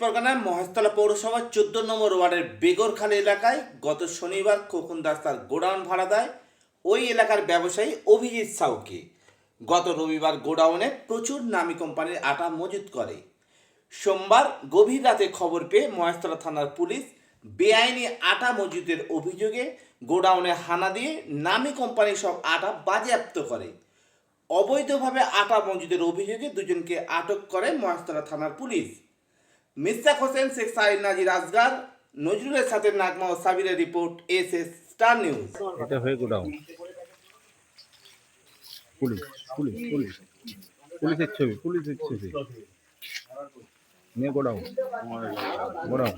পরগনার মহেশতলা পৌরসভার চোদ্দ নম্বর ওয়ার্ডের বেগরখালী এলাকায় গত শনিবার খোকন দাস তার গোডাউন ভাড়া দেয়। ওই এলাকার ব্যবসায়ী অভিজিৎ সাউকে। গত রবিবার গোডাউনে প্রচুর নামী কোম্পানির আটা মজুত করে। সোমবার গভীর রাতে খবর পেয়ে মহেশতলা থানার পুলিশ বেআইনি আটা মজুদের অভিযোগে গোডাউনে হানা দিয়ে নামী কোম্পানির সব আটা বাজেয়াপ্ত করে। অবৈধভাবে আটা মজুদের অভিযোগে দুজনকে আটক করে মহেশতলা থানার পুলিশ। মিস্তাক হোসেন, শেখ সাইদ নাজির আসগার নজরুলের সাথে নাগমা ও সাবিরের report S S star news. এটা হয়ে গোডাউন। Police police police. পুলিশের ছবি পুলিশের ছবি। নিয়ে গোডাউন। গোডাউন।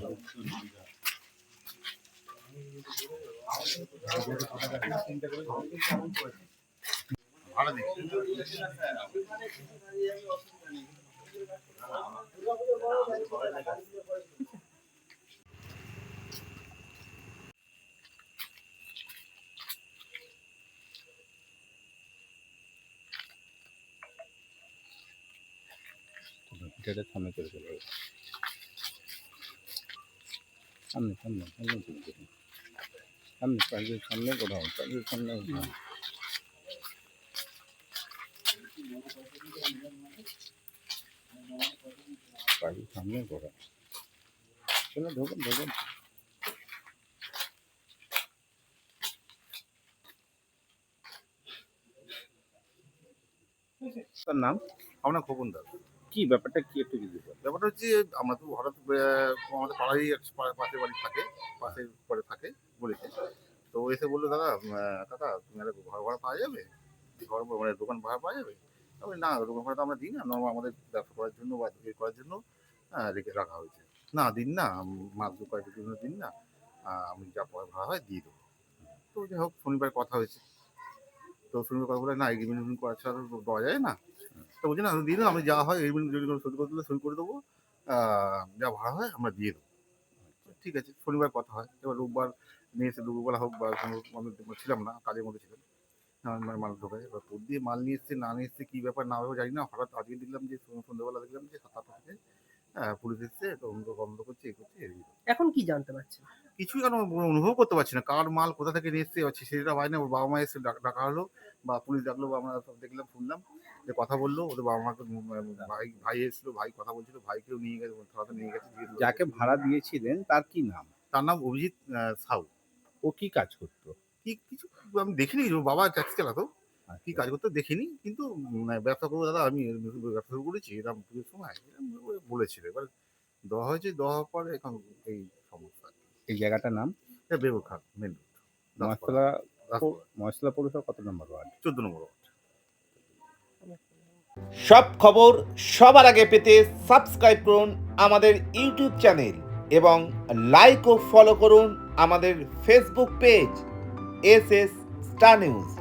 এটা সামনে চলে চলে সামনে সামনে সামনে পাঁচের সামনে গোডাউন চলো ঢোকেন ঢোকেন। তার নাম? আমরা খোকন দাস। কি ব্যাপারটা কি একটু যদি ব্যাপারটা হচ্ছে আমরা তো হঠাৎ আমাদের পাড়ারই পাশের বাড়ি থাকে পাশের পরে থাকে বলেছে। তো এসে বলল দাদা আহ, কাকা তুমি একটা ঘর ভাড়া পাওয়া যাবে? ঘর মানে দোকান ভাড়া পাওয়া যাবে? আমি না দোকান ভাড়া তো আমরা দিই না। নর্মাল আমাদের ব্যবসা করার জন্য বা ইয়ে করার জন্য রেখে রাখা হয়েছে। না, দিন না মাস দু কয়েক জন্য দিন না আমি যা ভাড়া হয় দিয়ে দেবো। তো যাই হোক, শনিবার কথা হয়েছে। তো শনিবার কথা বলে না এগ্রিমেন্ট করা ছাড়া তো দেওয়া যায় না। তো বলছি, না দিয়ে দেবো, আমি যা হয় এগ্রিমেন্ট যদি কোনো সই করে দিলে সই করে দেবো। যা ভাড়া হয় আমরা দিয়ে দেবো। ঠিক আছে, শনিবার কথা হয়। এবার রোববার নিয়ে এসে দুপুরবেলা হোক বা কোনো ছিলাম না, কাজের মধ্যে ছিলাম। আমার মানে মাল ঢোকায়। এবার তোর দিয়ে মাল নিয়ে এসছে না নিয়ে এসছে কী ব্যাপার না ব্যাপার জানি না। হঠাৎ আজকে দেখলাম যে সন্ধ্যে- সন্ধ্যেবেলা দেখলাম যে সাত আটটা থেকে পুলিশ এসছে তদন্ত বন্ধ করছে এ করছে এখন কি জানতে পারছি? কিছুই কেন অনুভব করতে পারছি না। কার মাল কোথা থেকে নিয়ে এসছে পারছি সেটা হয় না ওর বাবা মা এসে ডাক- ডাকা হলো বা পুলিশ ডাকলো বা আমরা সব দেখলাম শুনলাম যে কথা বলল ওদের বাবা মাকে ভাই ভাই এসেছিল ভাই কথা বলছিল ভাইকেও নিয়ে গেছে থানাতে নিয়ে গেছে যাকে ভাড়া দিয়েছিলেন তার কি নাম? তার নাম অভিজিৎ সাউ। ও কি কাজ করতো? কি কিছু আমি দেখিনি বাবা ট্যাক্সি চালাতো কি কাজ করতে দেখিনি। কিন্তু ব্যবসা করব দাদা আমি ব্যবসা শুরু করেছি। এরকম পুজোর সময় করে বলেছিল। এবার দেওয়া হয়েছে দেওয়া হওয়ার পরে এখন এই সমস্যা। এই জায়গাটার নাম? এটা খান মেন রোড মশলা পৌরসভা কত নম্বর ওয়ার্ড? চোদ্দ নম্বর ওয়ার্ড। সব খবর সবার আগে পেতে সাবস্ক্রাইব করুন আমাদের ইউটিউব চ্যানেল এবং লাইক ও ফলো করুন আমাদের Facebook page S S star news